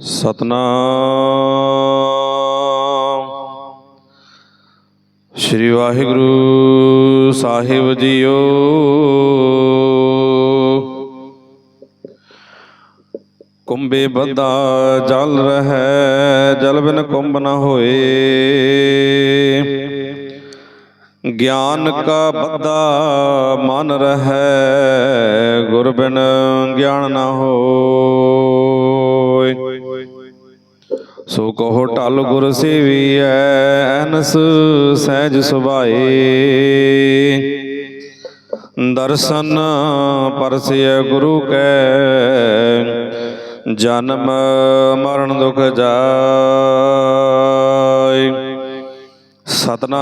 ਸਤਨਾਮ। ਸ੍ਰੀ ਵਾਹਿਗੁਰੂ ਸਾਹਿਬ ਜੀਓ। ਕੁੰਭੇ ਬੱਧਾ ਜਲ ਰਹਿ, ਜਲ ਬਿਨ ਕੁੰਭ ਨ ਹੋਏ। ਗਿਆਨ ਕਾ ਬੱਧਾ ਮਨ ਰਹਿ, ਗੁਰ ਬਿਨ ਗਿਆਨ ਨ ਹੋਏ ਸੋ ਕਹੋ ਟਲ ਗੁਰ ਸੇਵੀਐ, ਐਨਸ ਸਹਿਜ ਸੁਭਾਏ। ਦਰਸ਼ਨ ਪਰਸਿਐ ਗੁਰੂ ਕੈ, ਜਨਮ ਮਰਨ ਦੁਖ ਜਾਇ ਸਤਨਾਮ।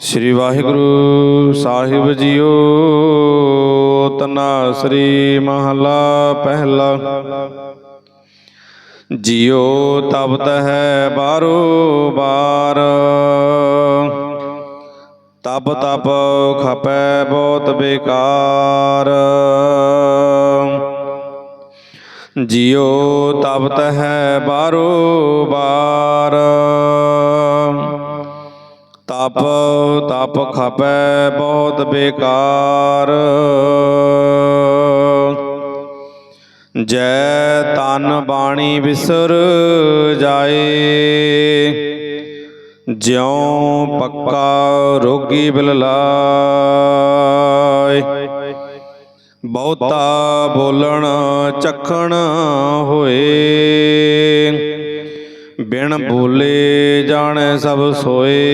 ਸ੍ਰੀ ਵਾਹਿਗੁਰੂ ਸਾਹਿਬ ਜੀਓ ਤਨਾਸਰੀ ਮਹਲਾ ਪਹਿਲਾ। ਜਿਉ ਤਬਤ ਹੈ ਬਾਰੋ ਬਾਰ ਤਪ ਤਪ ਖਪੈ ਬਹੁਤ ਬੇਕਾਰ। ਜਿਉ ਤਬਤ ਹੈ ਬਾਰੋ ਬਾਰ ਤਪ ਤਪ ਖਪੈ ਬਹੁਤ ਬੇਕਾਰ। ਜੈ ਤਨ ਬਾਣੀ ਵਿਸਰ ਜਾਏ। ਜਿਉ ਪੱਕਾ ਰੋਗੀ ਬਿਲ ਲਾਇ ਬਹੁਤਾ ਬੋਲਣ ਚਖਣ ਹੋਏ। ਬਿਨ ਬੋਲੇ ਜਾਣੈ ਸਭ ਸੋਏ।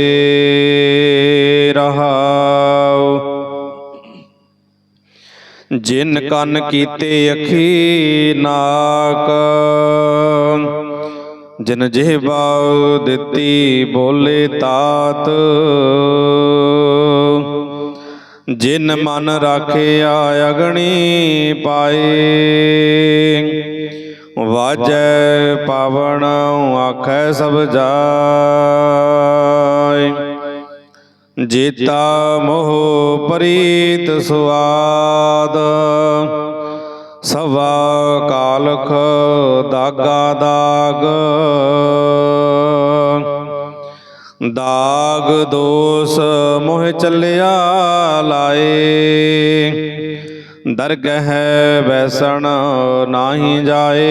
ਜਿਨ ਕੰਨ ਕੀਤੇ ਅੱਖੀ ਨਾਕ ਜਿਨ ਜਿਹਵਾ ਦਿੱਤੀ ਬੋਲੇ ਤਾਤ, ਜਿਨ ਮਨ ਰਾਖਿਆ ਅਗਣੀ ਪਾਏ, ਵਾਜੈ ਪਾਵਨ ਆਖੈ ਸਭ ਜਾ ਜੀਤਾ ਮੋਹ ਪ੍ਰੀਤ ਸੁਆਦ। ਸਵਾ ਕਾਲਖ ਦਾਗਾ ਦਾਗ। ਦਾਗ ਦੋਸ ਮੋਹ ਚੱਲਿਆ ਲਾਏ। ਦਰਗਹ ਬੈਸਣ ਨਾਹੀ ਜਾਏ।